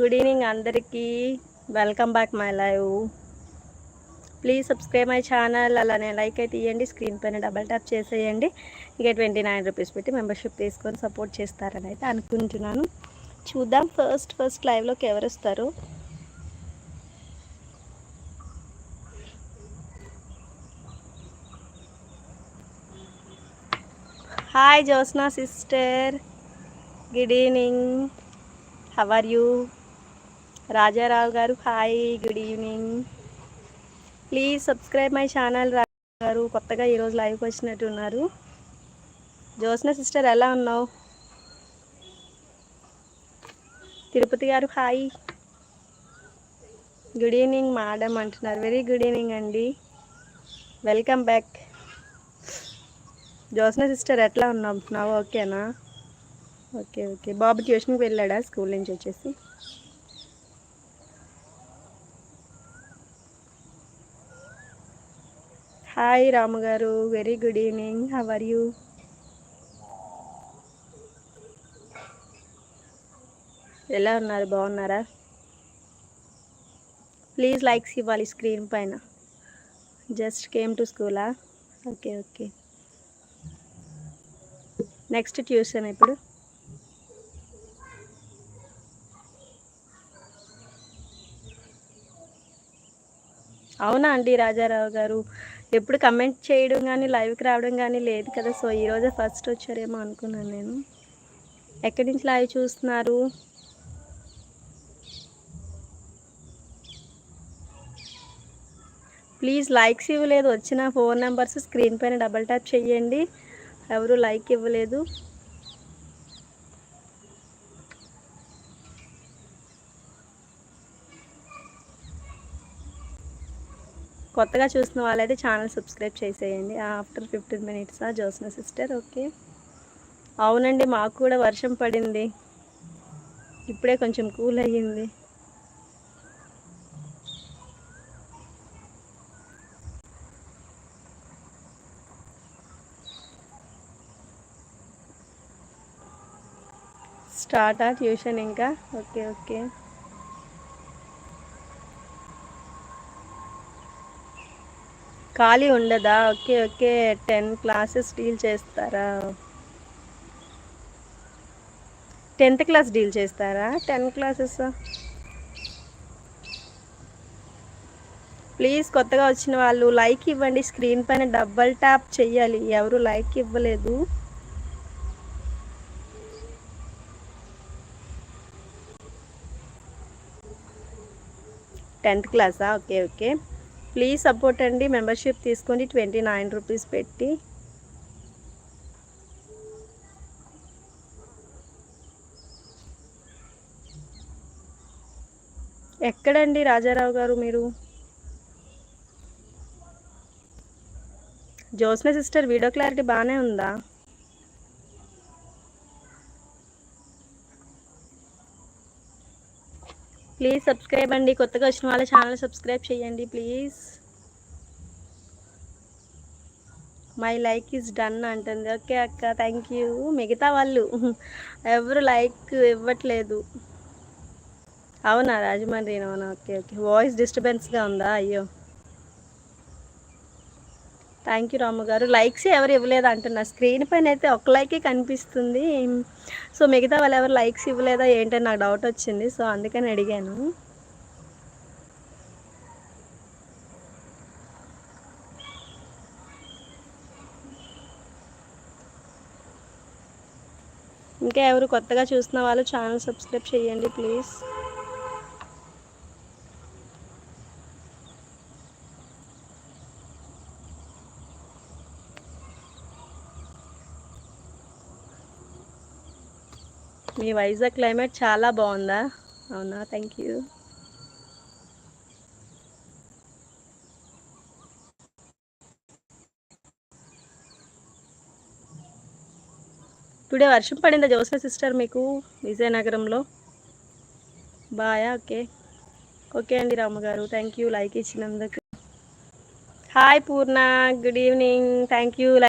Good evening అందరికీ. Welcome back my live. Please subscribe my channel అలానే like అయితే ఇవ్వండి స్క్రీన్ పైన డబల్ ట్యాప్ చేసేయండి. ఇక ట్వంటీ నైన్ రూపీస్ పెట్టి మెంబర్షిప్ తీసుకొని సపోర్ట్ చేస్తారని అయితే అనుకుంటున్నాను. చూద్దాం ఫస్ట్ ఫస్ట్ లైవ్లోకి ఎవరు వస్తారు? Hi Jyosna sister good evening how are you Raja Rao garu hi good evening. Please subscribe my channel garu కొత్తగా ఈరోజు లైవ్కి వచ్చినట్టు ఉన్నారు. జోస్న సిస్టర్ ఎలా ఉన్నావు? Tirupati garu hi. Good evening madam అంటున్నారు. వెరీ గుడ్ ఈవినింగ్ అండి. Welcome back. జోస్న సిస్టర్ ఎట్లా ఉన్నావు? ఓకేనా? Okay okay. బాబు ట్యూషన్కి వెళ్ళాడా? స్కూల్ నుంచి వచ్చేసి? Hi Ramu garu very good evening how are you ఎలా ఉన్నారు? బాగున్నారా? ప్లీజ్ లైక్స్ ఇవ్వాలి స్క్రీన్ పైన. జస్ట్ కేమ్ టు స్కూలా ఓకే ఓకే నెక్స్ట్ ట్యూషన్ ఇప్పుడు అవునా అండి రాజారావు గారు? ఎప్పుడు కమెంట్ చేయడం కానీ లైవ్కి రావడం కానీ లేదు కదా. సో ఈరోజే ఫస్ట్ వచ్చారేమో అనుకున్నాను నేను. ఎక్కడి నుంచి లైవ్ చూస్తున్నారు? ప్లీజ్ లైక్స్ ఇవ్వలేదు. వచ్చిన ఫోన్ నెంబర్స్ స్క్రీన్ పైన డబల్ ట్యాప్ చేయండి. ఎవరు లైక్ ఇవ్వలేదు. కొత్తగా చూసిన వాళ్ళైతే ఛానల్ సబ్స్క్రైబ్ చేసేయండి. After fifteen minutes Jyotsna sister okay అవునండి మాకు కూడా వర్షం పడింది. ఇప్పుడే కొంచెం కూల్ అయ్యింది. స్టార్టా ట్యూషన్ ఇంకా? ఓకే ఓకే ఖాళీ ఉండదా? Okay okay. Ten classes deal చేస్తారా? టెన్త్ క్లాస్ డీల్ చేస్తారా? Ten classes? ప్లీజ్ కొత్తగా వచ్చిన వాళ్ళు లైక్ ఇవ్వండి. స్క్రీన్ పైన డబల్ ట్యాప్ చెయ్యాలి. ఎవరు లైక్ ఇవ్వలేదు. టెన్త్ క్లాసా? Okay okay. ప్లీజ్ సపోర్ట్ అండి. మెంబర్షిప్ తీసుకోండి ట్వంటీ నైన్ రూపీస్ పెట్టి. ఎక్కడండి రాజారావు గారు మీరు? జ్యోత్స్న సిస్టర్ వీడియో క్లారిటీ బాగానే ఉందా? ప్లీజ్ సబ్స్క్రైబ్ అండి. కొత్తగా వచ్చిన వాళ్ళ ఛానల్ సబ్స్క్రైబ్ చేయండి please. My like is done అంటుంది. ఓకే అక్క థ్యాంక్ యూ మిగతా వాళ్ళు ఎవరు లైక్ ఇవ్వట్లేదు. అవునా రాజమండ్రి? అవునా? ఓకే ఓకే వాయిస్ డిస్టర్బెన్స్గా ఉందా? అయ్యో. థ్యాంక్ యూ రాము గారు. లైక్స్ ఎవరు ఇవ్వలేదు అంటున్నా స్క్రీన్ పైన అయితే ఒక లైకే కనిపిస్తుంది. సో మిగతా వాళ్ళు ఎవరు లైక్స్ ఇవ్వలేదా ఏంటని నాకు డౌట్ వచ్చింది. సో అందుకని అడిగాను. ఇంకా ఎవరు కొత్తగా చూస్తున్న వాళ్ళు ఛానల్ సబ్స్క్రైబ్ చేయండి ప్లీజ్. మీ వైజాగ్ క్లైమేట్ చాలా బాగుందా? అవునా? Thank you. టుడే వర్షం పడిందా జోసిన సిస్టర్ మీకు విజయనగరంలో? బాయా? ఓకే. ఓకే అండి రామ్మగారు థ్యాంక్ యూ లైక్ ఇచ్చినందుకు. Hi Purna. Good evening. Thank you.